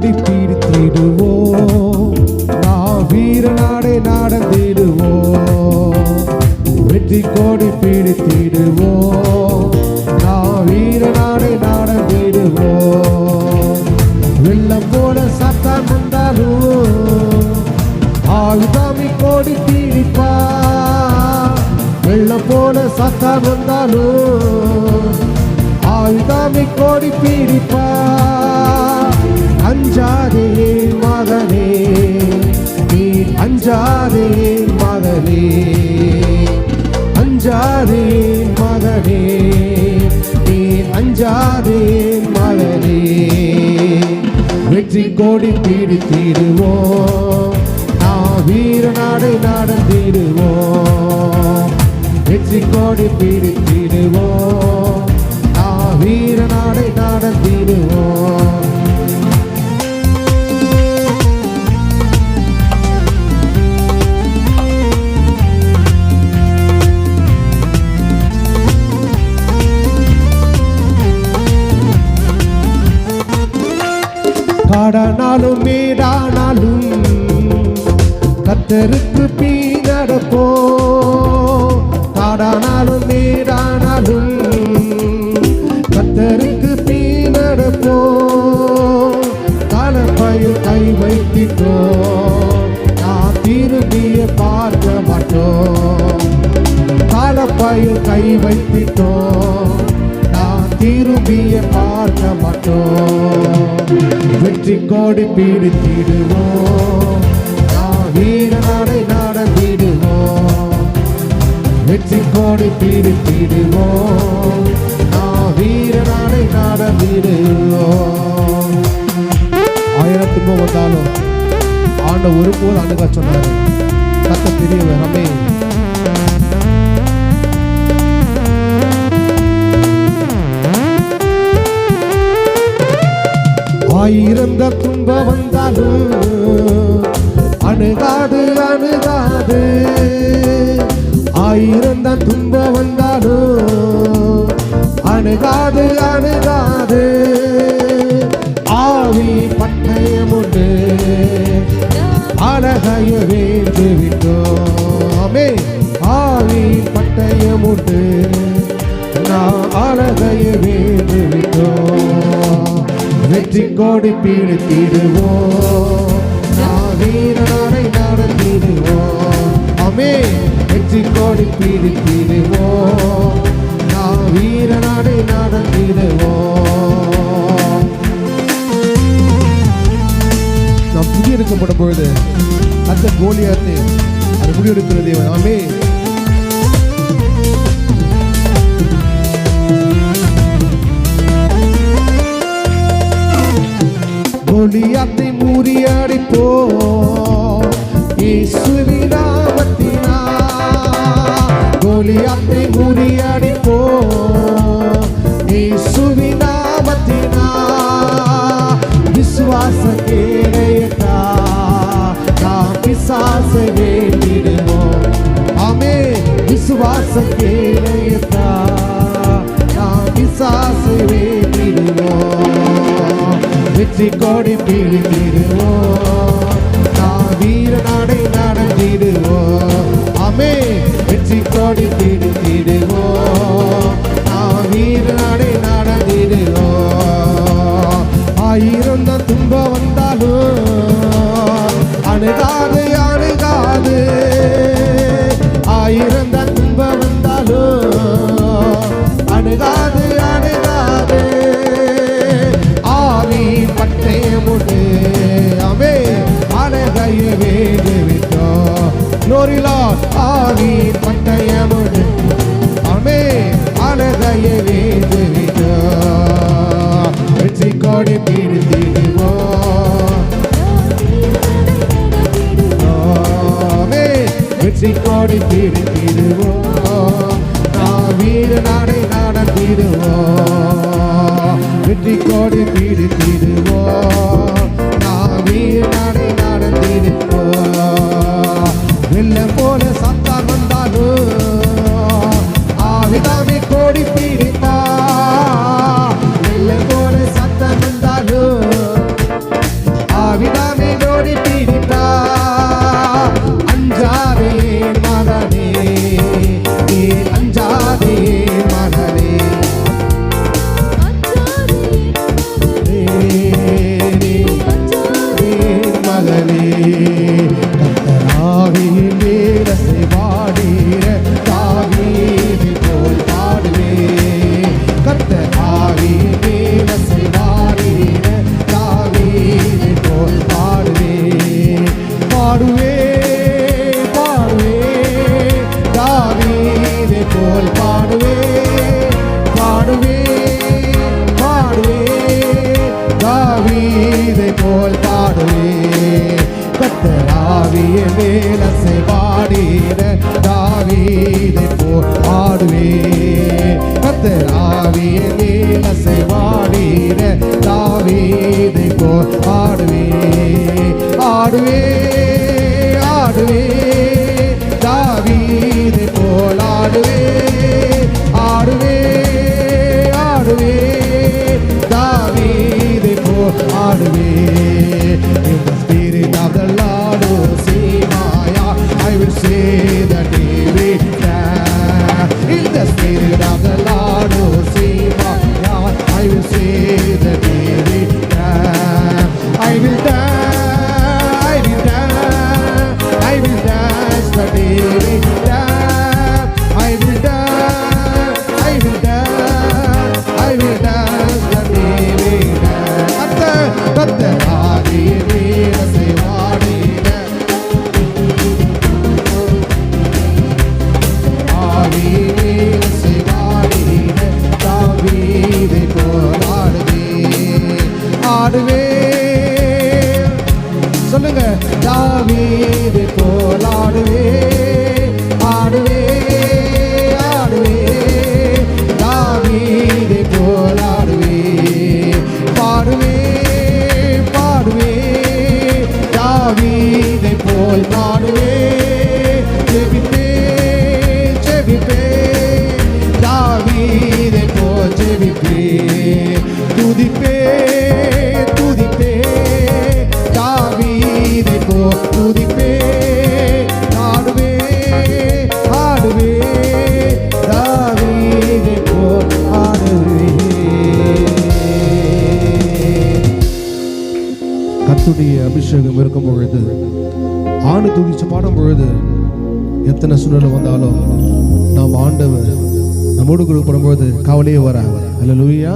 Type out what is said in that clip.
கோடி பிடித்திடுவோம் நான் வீர நாடை நடந்திடுவோம் வெற்றி கோடி பிடித்திடுவோம் நான் வீர நாடை நடந்திடுவோம் வெள்ளம் போல சத்தான் வந்தாலும் ஆயுதாமி கோடி பிடிப்பா வெள்ளம் போல சத்தான் வந்தாலும் ஆயுதாமி கோடி பிடிப்பா. அஞ்சாதே மகனே நீ அஞ்சாதே மகனே. அஞ்சாதே மகனே நீ அஞ்சாதே மகனே. வெற்றி கோடி தீடு பிடித்திடுவோம். நான் வீர நாடை நடந்திடுவோம். வெற்றி கோடி பிடித்திடுவோம் காடானாலும் மேடானாலும் கத்தருக்கு பீ நடப்போ காடானாலும் மேடானாலும் கத்தருக்கு பீ நடப்போ தலைப்பயில் கை வைத்திட்டோ. நான் திரும்பிய பார்க்க மாட்டோம் தலைப்பயில் கை வைத்திட்டோம் நான் திரும்பிய பார்க்க மாட்டோம் வெற்றி கோடி பீடித்திடுவோம். நான் நடந்திடுவோம் வெற்றி கோடி பீடித்திடுவோம் நான் வீர நாடை நடந்திடுவோம் ஆயிரம் துன்பம் வந்தாலும் ஆண்ட ஒருபோது அணுக சொன்னார் கத்த பெரியவர். அம்மே ஆயிரம் தான் வந்தாலும் அணுகாது அணுகாது. ஆயிரந்த தான் வந்தாலும் அணுகாது அணுகாது. வெற்றி கோடி பீடித்திடுவோம் நான் வீரனாரை நடத்திடுவோம் அமே வெற்றி கோடி பீடித்திடுவோம் நாவீரனை வீரனாரை நடத்திடுவோம் நாம் புதியெடுக்கப்படும் பொழுது அந்த கோலியாத்தை அது முடிவெடுக்கிற தேவன் ஆமே கோலியாத்தை முறியடிப்போ இயேசுவின் நாமத்தினா கோலியாத்தை முறியடிப்போ இயேசுவின் நாமத்தினா விசுவாச கேளையத்தா நாம் பிசாச வேண்டிடுவோம் ஆமே விசுவாச கேளையத்தா வெற்றி கோடி பிடித்திடுவோம் நான் வீர நாடை நடந்திடுவோம் அமே வெற்றி கோடி பிடித்திடுவோம் அழகைய வேண்டு நோரிலா ஆவி பட்டயமுடு அமே அனதய வேண்டு வெற்றி கோடி பிடித்திடுவோம் ஆமே வெற்றி கோடி பிடித்திடுவோம் நான் வீர நாடை நடத்திடுவோம் வெற்றி கோடி பிடித்திடுவோம் நான் வீடு நாடை நடத்திடுவோம் மீது போர் ஆடுவே கத்தர் ஆவியமே துதிப்பே துதிப்பே. தாவீதை போ துதிப்பே. ஆடுவே ஆடுவே. தாவீதை போ ஆடுவே. அபிஷேகம் இருக்கும் பொழுது ஆணு துதிச்சு பாடும் பொழுது எத்தனை சூழ்நிலை வந்தாலும் நாம் ஆண்டவர் நம்மோடு கூட படும்போது கவலையே வராது. அல்ல லூயா